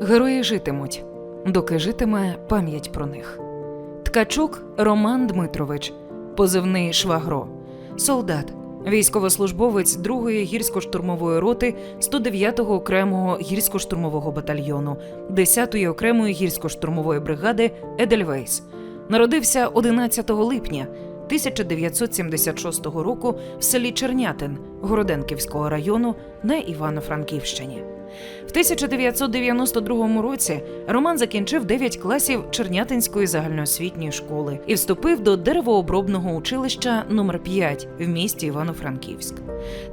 Герої житимуть, доки житиме пам'ять про них. Ткачук Роман Дмитрович, позивний Швагро, солдат, військовослужбовець 2-ї гірсько-штурмової роти 109-го окремого гірсько-штурмового батальйону 10-ї окремої гірсько-штурмової бригади Едельвейс. Народився 11 липня 1976 року в селі Чернятин Городенківського району на Івано-Франківщині. В 1992 році Роман закінчив 9 класів Чернятинської загальноосвітньої школи і вступив до деревообробного училища номер 5 в місті Івано-Франківськ.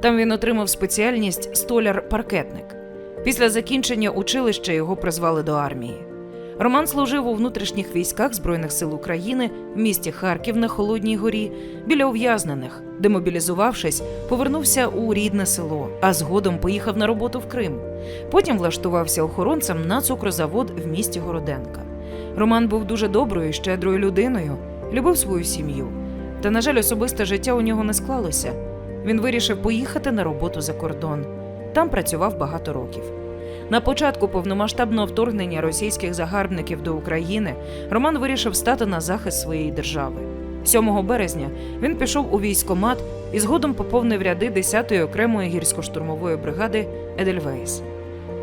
Там він отримав спеціальність столяр-паркетник. Після закінчення училища його призвали до армії. Роман служив у внутрішніх військах Збройних сил України в місті Харків на Холодній горі біля ув'язнених. Демобілізувавшись, повернувся у рідне село, а згодом поїхав на роботу в Крим. Потім влаштувався охоронцем на цукрозавод в місті Городенка. Роман був дуже доброю і щедрою людиною, любив свою сім'ю. Та, на жаль, особисте життя у нього не склалося. Він вирішив поїхати на роботу за кордон. Там працював багато років. На початку повномасштабного вторгнення російських загарбників до України Роман вирішив стати на захист своєї держави. 7 березня він пішов у військомат і згодом поповнив ряди 10-ї окремої гірсько-штурмової бригади Едельвейс.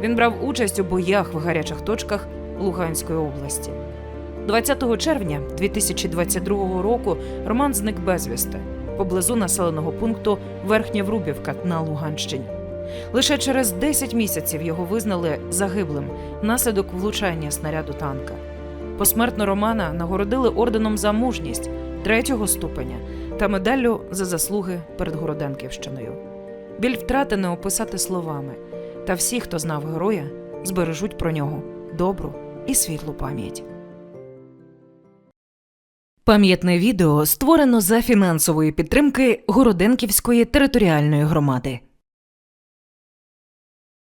Він брав участь у боях в гарячих точках Луганської області. 20 червня 2022 року Роман зник безвісти поблизу населеного пункту Верхня Врубівка на Луганщині. Лише через 10 місяців його визнали загиблим внаслідок влучання снаряду танка. Посмертно Романа нагородили орденом за мужність третього ступеня та медаллю за заслуги перед Городенківщиною. Біль втрати не описати словами, та всі, хто знав героя, збережуть про нього добру і світлу пам'ять. Пам'ятне відео створено за фінансової підтримки Городенківської територіальної громади.